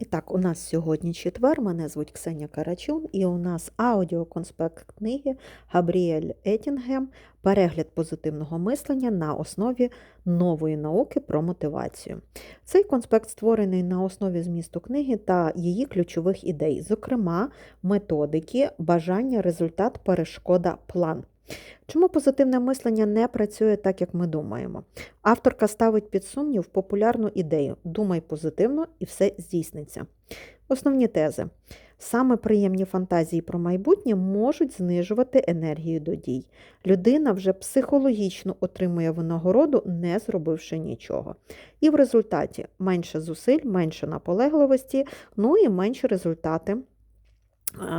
І так, у нас сьогодні четвер, мене звуть Ксенія Карачун, і у нас аудіоконспект книги Габріель Етінгем Перегляд позитивного мислення на основі нової науки про мотивацію. Цей конспект створений на основі змісту книги та її ключових ідей, зокрема, методики, бажання, результат, перешкода, план. Чому позитивне мислення не працює так, як ми думаємо? Авторка ставить під сумнів популярну ідею Думай позитивно і все здійсниться. Основні тези. Саме приємні фантазії про майбутнє можуть знижувати енергію до дій. Людина вже психологічно отримує винагороду, не зробивши нічого. І в результаті менше зусиль, менше наполегливості, ну і менші результати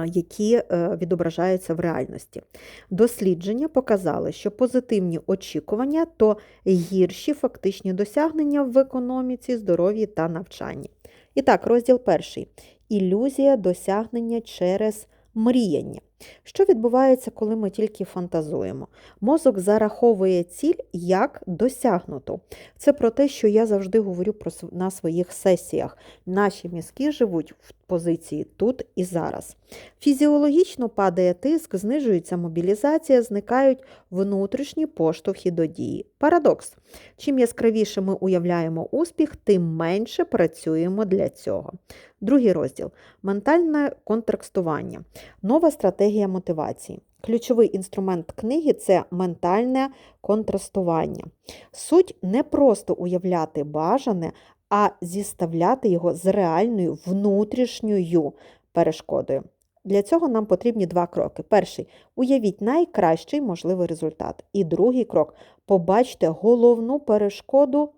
які е, відображаються в реальності. Дослідження показали, що позитивні очікування то гірші фактичні досягнення в економіці, здоров'ї та навчанні. І так, розділ перший. Ілюзія досягнення через мріяння. Що відбувається, коли ми тільки фантазуємо? Мозок зараховує ціль як досягнуту. Це про те, що я завжди говорю про на своїх сесіях. Наші мізки живуть в позиції тут і зараз. Фізіологічно падає тиск, знижується мобілізація, зникають внутрішні поштовхи до дії. Парадокс. Чим яскравіше ми уявляємо успіх, тим менше працюємо для цього. Другий розділ ментальне контракстування. Нова стратегія мотивації. Ключовий інструмент книги це ментальне контрастування. Суть не просто уявляти бажане, а зіставляти його з реальною внутрішньою перешкодою. Для цього нам потрібні два кроки. Перший уявіть найкращий можливий результат. І другий крок побачте головну перешкоду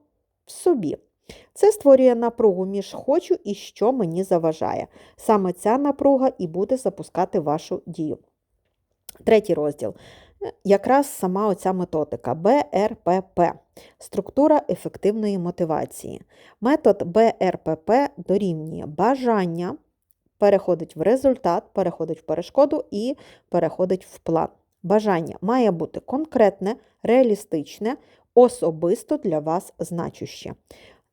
в собі. Це створює напругу між хочу і що мені заважає. Саме ця напруга і буде запускати вашу дію. Третій розділ. Якраз сама оця методика БРПП структура ефективної мотивації. Метод БРПП дорівнює бажання, переходить в результат, переходить в перешкоду і переходить в план. Бажання має бути конкретне, реалістичне, особисто для вас значуще.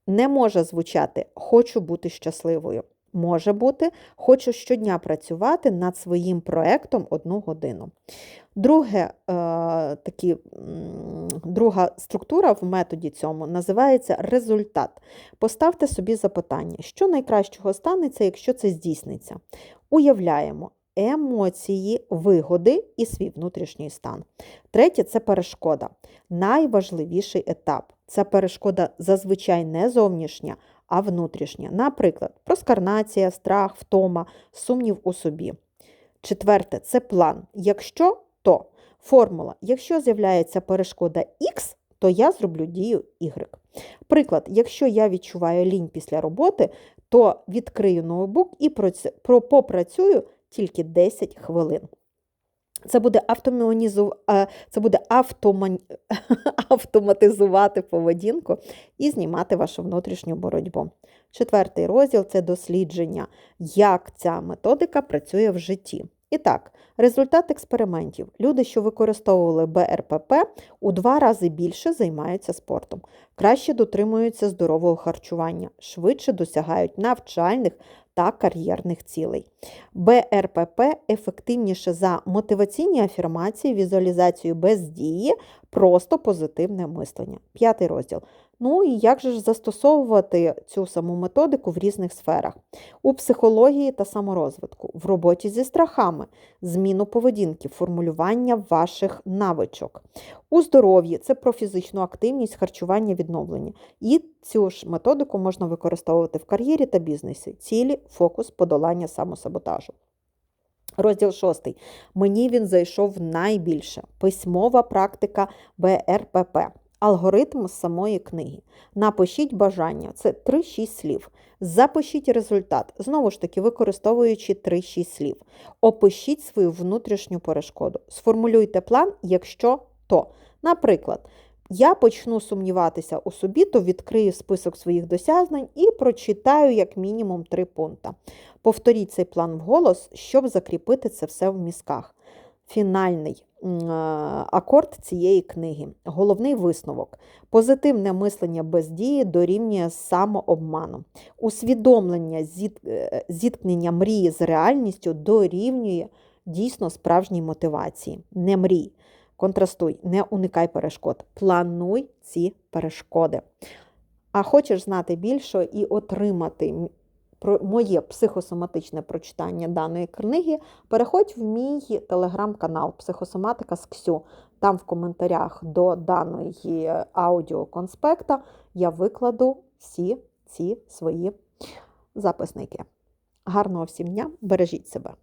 Не може звучати Хочу бути щасливою. Може бути, хочу щодня працювати над своїм проєктом одну годину. Друге, е, такі, Друга структура в методі цьому називається результат. Поставте собі запитання, що найкращого станеться, якщо це здійсниться. Уявляємо емоції, вигоди і свій внутрішній стан. Третє це перешкода. Найважливіший етап. Ця перешкода зазвичай не зовнішня, а внутрішня. Наприклад, проскарнація, страх, втома, сумнів у собі. Четверте це план. Якщо то формула, якщо з'являється перешкода Х, то я зроблю дію Y. Приклад, якщо я відчуваю лінь після роботи, то відкрию ноутбук і попрацюю тільки 10 хвилин. Це буде автомонізу... це буде автоман... автоматизувати поведінку і знімати вашу внутрішню боротьбу. Четвертий розділ це дослідження, як ця методика працює в житті. І так, результат експериментів. Люди, що використовували БРПП, у два рази більше займаються спортом, краще дотримуються здорового харчування, швидше досягають навчальних та кар'єрних цілей. БРПП ефективніше за мотиваційні афірмації, візуалізацію без дії, просто позитивне мислення. П'ятий розділ. Ну і як же ж застосовувати цю саму методику в різних сферах? У психології та саморозвитку, в роботі зі страхами, зміну поведінки, формулювання ваших навичок. У здоров'ї це про фізичну активність, харчування, відновлення. І цю ж методику можна використовувати в кар'єрі та бізнесі. Цілі, фокус, подолання самосаботажу. Розділ шостий. Мені він зайшов найбільше. Письмова практика БРПП. Алгоритм самої книги. Напишіть бажання, це 3-6 слів. Запишіть результат, знову ж таки, використовуючи 3-6 слів. Опишіть свою внутрішню перешкоду. Сформулюйте план, якщо то. Наприклад, я почну сумніватися у собі, то відкрию список своїх досягнень і прочитаю як мінімум 3 пункти. Повторіть цей план вголос, щоб закріпити це все в мізках. Фінальний е, акорд цієї книги. Головний висновок. Позитивне мислення без дії дорівнює самообману. Усвідомлення е, зіткнення мрії з реальністю дорівнює дійсно справжній мотивації. Не мрій, контрастуй, не уникай перешкод. Плануй ці перешкоди. А хочеш знати більше і отримати моє психосоматичне прочитання даної книги, переходь в мій телеграм-канал Психосоматика з Ксю. Там в коментарях до даної аудіоконспекта я викладу всі ці свої записники. Гарного всім дня, бережіть себе!